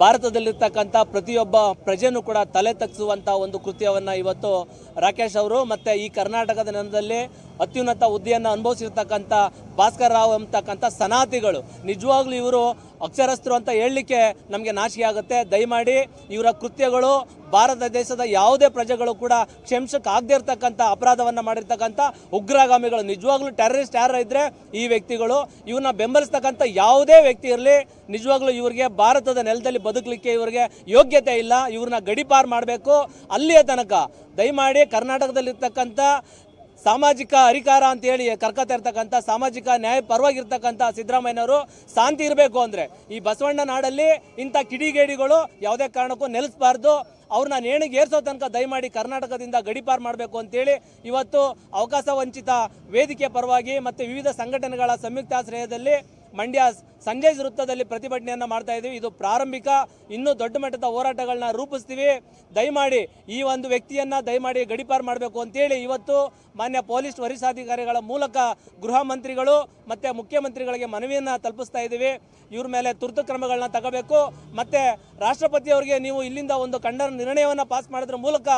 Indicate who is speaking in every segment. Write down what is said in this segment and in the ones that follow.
Speaker 1: ಭಾರತದಲ್ಲಿರ್ತಕ್ಕಂಥ ಪ್ರತಿಯೊಬ್ಬ ಪ್ರಜೆನೂ ಕೂಡ ತಲೆ ತಗ್ಗಿಸುವಂಥ ಒಂದು ಕೃತ್ಯವನ್ನು ಇವತ್ತು ರಾಕೇಶ್ ಅವರು ಮತ್ತು ಈ ಕರ್ನಾಟಕದ ನೆಲದಲ್ಲಿ ಅತ್ಯುನ್ನತ ಹುದ್ದೆಯನ್ನು ಅನುಭವಿಸಿರ್ತಕ್ಕಂಥ ಭಾಸ್ಕರ್ ರಾವ್ ಅಂತಕ್ಕಂಥ ಸನಾತಿಗಳು. ನಿಜವಾಗ್ಲೂ ಇವರು ಅಕ್ಷರಸ್ಥರು ಅಂತ ಹೇಳಲಿಕ್ಕೆ ನಮಗೆ ನಾಚಿಕೆ ಆಗುತ್ತೆ. ದಯಮಾಡಿ ಇವರ ಕೃತ್ಯಗಳು ಭಾರತ ದೇಶದ ಯಾವುದೇ ಪ್ರಜೆಗಳು ಕೂಡ ಕ್ಷಮಿಸಕ್ಕಾಗದೇ ಇರತಕ್ಕಂಥ ಅಪರಾಧವನ್ನು ಮಾಡಿರ್ತಕ್ಕಂಥ ಉಗ್ರಗಾಮಿಗಳು. ನಿಜವಾಗ್ಲೂ ಟೆರರಿಸ್ಟ್ ಯಾರು ಇದ್ದರೆ ಈ ವ್ಯಕ್ತಿಗಳು. ಇವನ್ನ ಬೆಂಬಲಿಸ್ತಕ್ಕಂಥ ಯಾವುದೇ ವ್ಯಕ್ತಿ ಇರಲಿ, ನಿಜವಾಗ್ಲೂ ಇವರಿಗೆ ಭಾರತದ ನೆಲದಲ್ಲಿ ಬದುಕಲಿಕ್ಕೆ ಇವರಿಗೆ ಯೋಗ್ಯತೆ ಇಲ್ಲ. ಇವ್ರನ್ನ ಗಡಿಪಾರು ಮಾಡಬೇಕು. ಅಲ್ಲಿಯ ತನಕ ದಯಮಾಡಿ ಕರ್ನಾಟಕದಲ್ಲಿರ್ತಕ್ಕಂಥ ಸಾಮಾಜಿಕ ಅಧಿಕಾರ ಅಂತೇಳಿ ಕರ್ಕತ ಇರ್ತಕ್ಕಂಥ, ಸಾಮಾಜಿಕ ನ್ಯಾಯ ಪರವಾಗಿರ್ತಕ್ಕಂಥ ಸಿದ್ದರಾಮಯ್ಯನವರು ಶಾಂತಿ ಇರಬೇಕು ಅಂದರೆ, ಈ ಬಸವಣ್ಣ ನಾಡಲ್ಲಿ ಇಂಥ ಕಿಡಿಗೇಡಿಗಳು ಯಾವುದೇ ಕಾರಣಕ್ಕೂ ನೆಲೆಸಬಾರ್ದು. ಅವ್ರನ್ನ ನೇಣಿಗೆ ಏರಿಸೋ ತನಕ ದಯಮಾಡಿ ಕರ್ನಾಟಕದಿಂದ ಗಡಿಪಾರು ಮಾಡಬೇಕು ಅಂತೇಳಿ ಇವತ್ತು ಅವಕಾಶ ವಂಚಿತ ವೇದಿಕೆ ಪರವಾಗಿ ಮತ್ತು ವಿವಿಧ ಸಂಘಟನೆಗಳ ಸಂಯುಕ್ತಾಶ್ರಯದಲ್ಲಿ ಮಂಡ್ಯ ಸಂಜಯ್ ವೃತ್ತದಲ್ಲಿ ಪ್ರತಿಭಟನೆಯನ್ನು ಮಾಡ್ತಾ ಇದ್ದೀವಿ ಇದು ಪ್ರಾರಂಭಿಕ, ಇನ್ನೂ ದೊಡ್ಡ ಮಟ್ಟದ ಹೋರಾಟಗಳನ್ನ ರೂಪಿಸ್ತೀವಿ. ದಯಮಾಡಿ ಈ ಒಂದು ವ್ಯಕ್ತಿಯನ್ನು ದಯಮಾಡಿ ಗಡಿಪಾರು ಮಾಡಬೇಕು ಅಂತೇಳಿ ಇವತ್ತು ಮಾನ್ಯ ಪೊಲೀಸ್ ವರಿಷ್ಠಾಧಿಕಾರಿಗಳ ಮೂಲಕ ಗೃಹ ಮಂತ್ರಿಗಳು ಮತ್ತು ಮುಖ್ಯಮಂತ್ರಿಗಳಿಗೆ ಮನವಿಯನ್ನು ತಲುಪಿಸ್ತಾ ಇದ್ದೀವಿ. ಇವ್ರ ಮೇಲೆ ತುರ್ತು ಕ್ರಮಗಳನ್ನ ತಗೋಬೇಕು. ಮತ್ತು ರಾಷ್ಟ್ರಪತಿಯವರಿಗೆ ನೀವು ಇಲ್ಲಿಂದ ಒಂದು ಖಂಡನ ನಿರ್ಣಯವನ್ನು ಪಾಸ್ ಮಾಡಿದ್ರ ಮೂಲಕ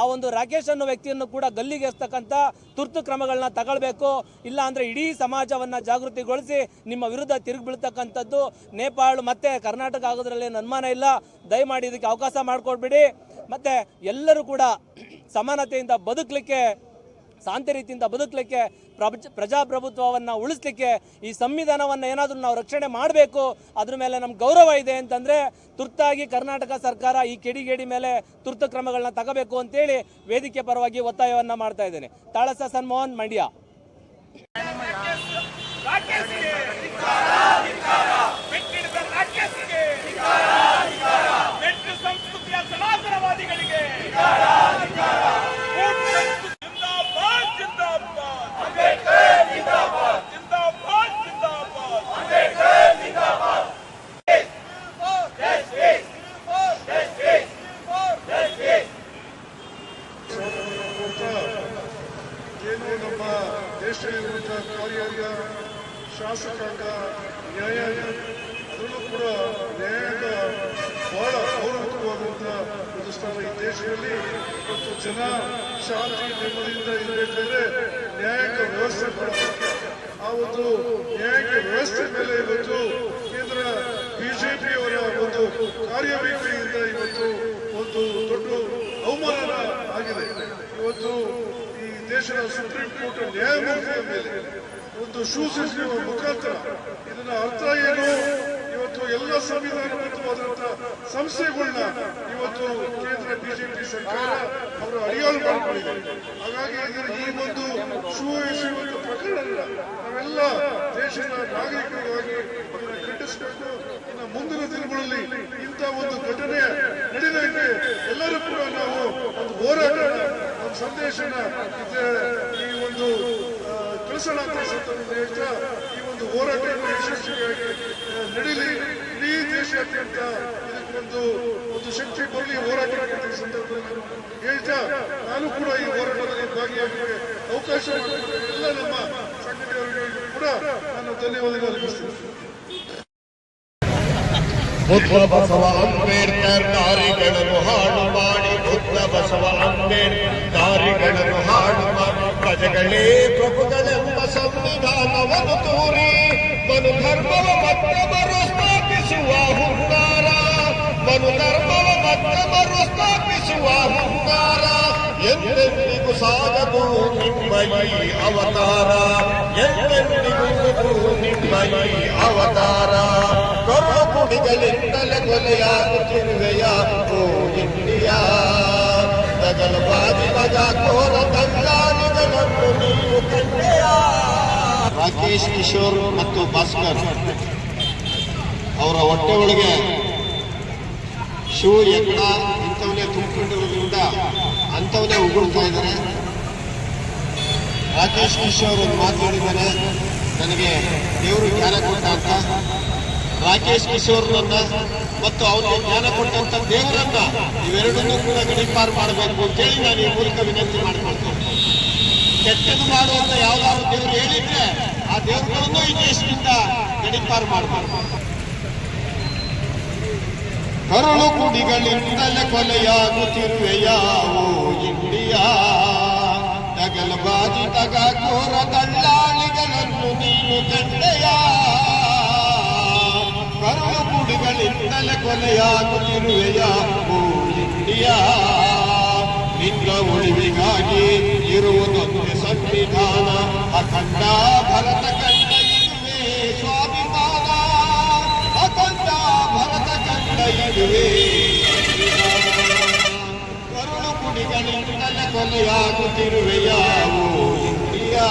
Speaker 1: ಆ ಒಂದು ರಾಕೇಶ್ ಅನ್ನೋ ವ್ಯಕ್ತಿಯನ್ನು ಕೂಡ ಗಲ್ಲಿಗೇರಿಸ್ತಕ್ಕಂಥ ತುರ್ತು ಕ್ರಮಗಳನ್ನ ತಗೊಳ್ಬೇಕು. ಇಲ್ಲ ಅಂದರೆ ಇಡೀ ಸಮಾಜವನ್ನು ಜಾಗೃತಿಗೊಳಿಸಿ ನಿಮ್ಮ ವಿರುದ್ಧ ತಿರುಗಿ ಬೀಳ್ತಕ್ಕಂಥದ್ದು ನೇಪಾಳ ಮತ್ತೆ ಕರ್ನಾಟಕ ಆಗೋದ್ರಲ್ಲಿ ಅನುಮಾನ ಇಲ್ಲ. ದಯಮಾಡಿ ಇದಕ್ಕೆ ಅವಕಾಶ ಮಾಡಿಕೊಡ್ಬೇಡಿ. ಮತ್ತು ಎಲ್ಲರೂ ಕೂಡ ಸಮಾನತೆಯಿಂದ ಬದುಕಲಿಕ್ಕೆ, ಶಾಂತಿ ರೀತಿಯಿಂದ ಬದುಕಲಿಕ್ಕೆ, ಪ್ರಜ, ಪ್ರಜಾಪ್ರಭುತ್ವವನ್ನು ಉಳಿಸ್ಲಿಕ್ಕೆ ಈ ಸಂವಿಧಾನವನ್ನು ಏನಾದರೂ ನಾವು ರಕ್ಷಣೆ ಮಾಡಬೇಕು, ಅದ್ರ ಮೇಲೆ ನಮ್ಗೆ ಗೌರವ ಇದೆ ಅಂತಂದರೆ ತುರ್ತಾಗಿ ಕರ್ನಾಟಕ ಸರ್ಕಾರ ಈ ಕಿಡಿಗೇಡಿ ಮೇಲೆ ತುರ್ತು ಕ್ರಮಗಳನ್ನ ತಗೋಬೇಕು ಅಂತೇಳಿ ವೇದಿಕೆ ಪರವಾಗಿ ಒತ್ತಾಯವನ್ನು ಮಾಡ್ತಾ ಇದ್ದೇನೆ. ತಾಳಸ ಸನ್ಮೋಹನ್, ಮಂಡ್ಯ.
Speaker 2: ಶಾಸಕಾಂಗ ನ್ಯಾಯ ಅದರಲ್ಲೂ ಕೂಡ ನ್ಯಾಯಾಂಗ ಬಹಳ ಗೌರವಯುತವಾದಂಥ ಒಂದು ಸ್ಥಾನ ಈ ದೇಶದಲ್ಲಿ ಮತ್ತು ಜನ ಶಾಂತಿ ನೆಮ್ಮದಿಯಿಂದ ಇರಬೇಕಾದ್ರೆ ನ್ಯಾಯಾಂಗ ವ್ಯವಸ್ಥೆ ಕೂಡ. ಆ ಒಂದು ನ್ಯಾಯಾಂಗ ವ್ಯವಸ್ಥೆ ಮೇಲೆ ಇವತ್ತು ಕೇಂದ್ರ ಬಿಜೆಪಿಯವರ ಒಂದು ಕಾರ್ಯವೈಖರಿಯಿಂದ ಇವತ್ತು ಒಂದು ದೊಡ್ಡ ಅವಮಾನ ಆಗಿದೆ ಇವತ್ತು ಈ ದೇಶದ ಸುಪ್ರೀಂ ಕೋರ್ಟ್ ನ್ಯಾಯಮೂರ್ತಿಯ ಮೇಲೆ ಒಂದು ಶೂಸಿಸುವ ಮುಖಾಂತರ ಇದನ್ನ ಅರ್ಥ ಏನು? ಇವತ್ತು ಎಲ್ಲ ಸಂವಿಧಾನಬದ್ಧವಾದಂತಹ ಸಂಸ್ಥೆಗಳನ್ನ ಇವತ್ತು ಕೇಂದ್ರ ಬಿಜೆಪಿ ಸರ್ಕಾರ ಅವರು ಅಡಿಯಾಳು ಮಾಡಿಕೊಂಡಿದೆ. ಹಾಗಾಗಿ ಈ ಒಂದು ಎಸೆಯುವಂತ ಪ್ರಕರಣ ನಾವೆಲ್ಲ ದೇಶದ ನಾಗರಿಕರಿಗಾಗಿ ಖಂಡಿಸಬೇಕು. ಇನ್ನು ಮುಂದಿನ ದಿನಗಳಲ್ಲಿ ಇಂಥ ಒಂದು ಘಟನೆ ನಡೆದಂತೆ ಎಲ್ಲರೂ ಕೂಡ ನಾವು ಒಂದು ಹೋರಾಟ ಒಂದು ಸಂದೇಶನ ಈ ಒಂದು ತಿಳಿಸೋಣ ಅಂತ ಹೇಳ್ತಾ, ಈ ಒಂದು ಹೋರಾಟವನ್ನು ಯಶಸ್ವಿಯಾಗಿ ನಡೀಲಿ, ಇಡೀ ದೇಶಾದ್ಯಂತ ಇದಕ್ಕೊಂದು ಒಂದು ಶಕ್ತಿ ಬರಲಿ ಹೋರಾಟಕ್ಕೆ ಸಂದರ್ಭದಲ್ಲಿ ಹೇಳ್ತಾ, ನಾನು ಕೂಡ ಈ ಹೋರಾಟದಲ್ಲಿ ಭಾಗಿಯಾಗಲಿಕ್ಕೆ ಅವಕಾಶ ಎಲ್ಲ ನಮ್ಮ ಸಂಘಟನೆಯವರಿಗೆ ಕೂಡ ನಾನು ಧನ್ಯವಾದಗಳು ಅರ್ಪಿಸ್ತೀನಿ.
Speaker 3: ಬುದ್ಧ ಬಸವ ಅಂಬೇಡ್ಕರ್ ಕಾರ್ಯಗಳನ್ನು ಹಾಡು ಮಾಡಿ ಬುದ್ಧ ಬಸವ ಅಂಬೇಡ್ಕರ್ ದಾರಿಗಳನ್ನು ಹಾಡು ಮಾಡಿ ಪ್ರಜೆಗಳೇ ಪ್ರಭುಗಳೆಂಬ ಸಂವಿಧಾನವನ್ನು ತೋರಿ, ಮನು ಧರ್ಮವ ಮತ್ತೊಬ್ಬರು ಸ್ಥಾಪಿಸುವ ಹುಂಗಾರ ಮನು ಧರ್ಮವ ಮತ್ತೊಬ್ಬರು ಸ್ಥಾಪಿಸುವ ಹುಂಗಾರ ಎಂದೆಂದಿಗೂ ಸಾಗದು ನಿಮ್ಮ ಈ ಅವತಾರ. ಎಂದೆಂದಿಗೂ ನಿಮ್ಮ ಈ ಅವತಾರ. ಕರುಕುಡಿಗಳಿಂದಲೇ ಕೊಲೆಯಾಗುತ್ತಿರುವೆಯ ಓ ಇಂಡಿಯಾ. ರಾಕೇಶ್ ಕಿಶೋರ್ ಮತ್ತು ಭಾಸ್ಕರ್ ಅವರ ಹೊಟ್ಟೆ ಒಳಗೆ ಶೂ ಎಕ್ಕಡ ಇಂಥವನ್ನೇ ತುಂಬಿಕೊಂಡಿರೋದ್ರಿಂದ ಅಂಥವನ್ನೇ ಉಗುಳ್ತಾ ಇದ್ದಾರೆ. ರಾಕೇಶ್ ಕಿಶೋರ್ ಒಂದು ಮಾತು ಹೇಳಿದ್ದಾರೆ ನನಗೆ ದೇವರು ಜ್ಞಾನ ಕೊಟ್ಟ ಅಂತ. ರಾಕೇಶ್ ಕಿಶೋರ್ನನ್ನ ಮತ್ತು ಅವರಿಗೆ ಜ್ಞಾನ ಕೊಟ್ಟಂತ ದೇವರನ್ನ ಇವೆರಡನ್ನೂ ಕೂಡ ಗಡಿಪಾರು ಮಾಡಬೇಕು ಅಂತೇಳಿ ನಾನು ಈ ಮೂಲಕ ವಿನಂತಿ ಮಾಡಿಕೊಳ್ತೇನೆ ಕೆಟ್ಟದ್ದು ಮಾಡುವಂತ ಯಾವ್ದಾದ್ರು ದೇವರು ಹೇಳಿದ್ರೆ ಆ ದೇವರುಗಳನ್ನು ಈ ದೇಶದಿಂದ ಗಡಿಪಾರು ಮಾಡಬಾರ್ದು. ಕರುಳು ಕುಡಿಗಳಿಂದಲೇ ಕೊಲೆಯಾಗುತ್ತಿರುವೆಯಾವು ಇಂಡಿಯಾ? ತಗಲಬಾಜಿ ತಗಾಕೋರ ದಳ್ಳಾಳಿಗಳನ್ನು ನೀನು ಕಂಡೆಯ ಕರುಳು ಕೊನೆಯಾಗುತ್ತಿರುವೆಯ ಕೊಲೆಯಾಗುತ್ತಿರುವೆಯಾವು ಇಂಡಿಯಾ ನಿನ್ನ ಉಳಿವಿಗಾಗಿ ಇರುವುದೊಂದು ಸಂವಿಧಾನ ಅಖಂಡ ಭರತ ಕಂಡ ಇದುವೇ ಸ್ವಾಭಿಮಾನ ಅಖಂಡ ಭರತ ಕಂಡ ಇದುವೇ ಕರುಳು ಕುಡಿಗಳಿಂದಲೇ ಓ ಇಂಡಿಯಾ?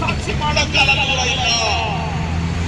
Speaker 4: ಸಾಕ್ಷಿ ಮಾಡೋ ಕಾಲ ಕೂಡ ಇಲ್ಲ